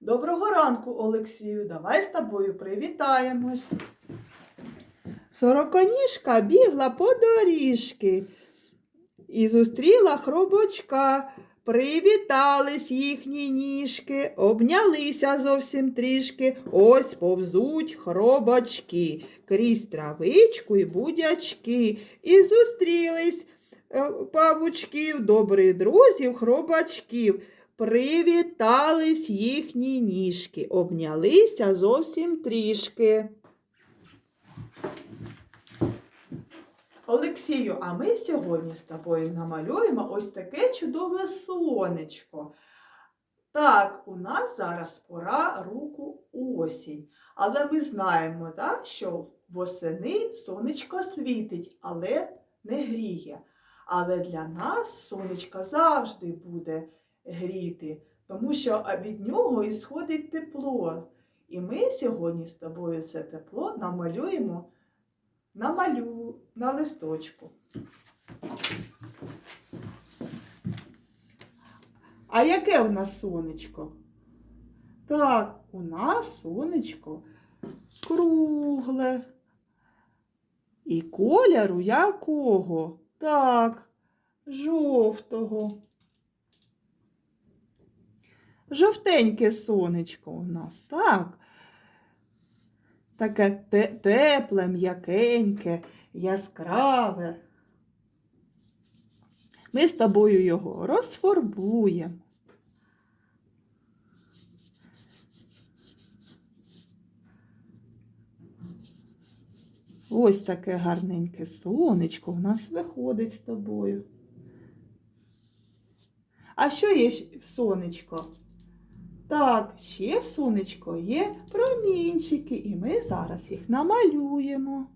Доброго ранку, Олексію. Давай з тобою привітаємось. Сороконіжка бігла по доріжки і зустріла хробочка. Привітались їхні ніжки, обнялися зовсім трішки. Ось повзуть хробачки, крізь травичку і будячки. І зустрілись е, павучків, добрих друзів, хробачків. Привітались їхні ніжки, обнялися зовсім трішки. Олексію, а ми сьогодні з тобою намалюємо ось таке чудове сонечко. Так, у нас зараз пора руку осінь. Але ми знаємо, да, що восени сонечко світить, але не гріє. Але для нас сонечко завжди буде гріти, тому що від нього ісходить тепло. І ми сьогодні з тобою це тепло намалюємо на малю, на листочку. А яке у нас сонечко? Так, у нас сонечко кругле. І кольору якого? Так, жовтого. Жовтеньке сонечко у нас, так. Таке те- тепле, м'якеньке, яскраве. Ми з тобою його розфарбуємо. Ось таке гарненьке сонечко в нас виходить з тобою. А що є сонечко? Так, ще в сонечко є промінчики, і ми зараз їх намалюємо.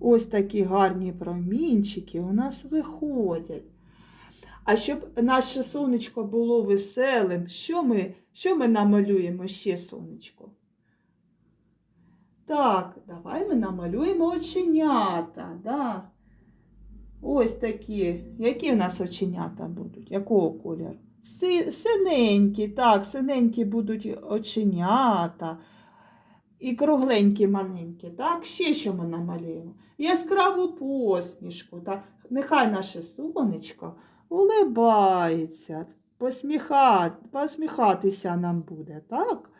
Ось такі гарні промінчики у нас виходять. А щоб наше сонечко було веселим, що ми, що ми намалюємо ще сонечко? Так, давай ми намалюємо оченята. Да. Ось такі. Які в нас оченята будуть? Якого кольору? Си- Синенькі, так, синенькі будуть оченята. І кругленькі маленькі, так? Ще що ми намалюємо? Яскраву посмішку. Так? Нехай наше сонечко улибається, посміха... посміхатися нам буде, так?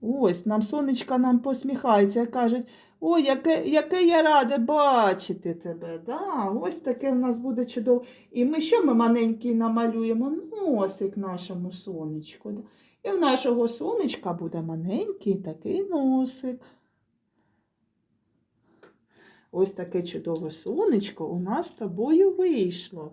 Ось, нам сонечко нам посміхається, кажуть, ой, яке, яке я рада бачити тебе. Да, ось таке в нас буде чудово. І ми що ми маленький намалюємо? Носик нашому сонечку. Да? І в нашого сонечка буде маленький такий носик. Ось таке чудове сонечко у нас з тобою вийшло.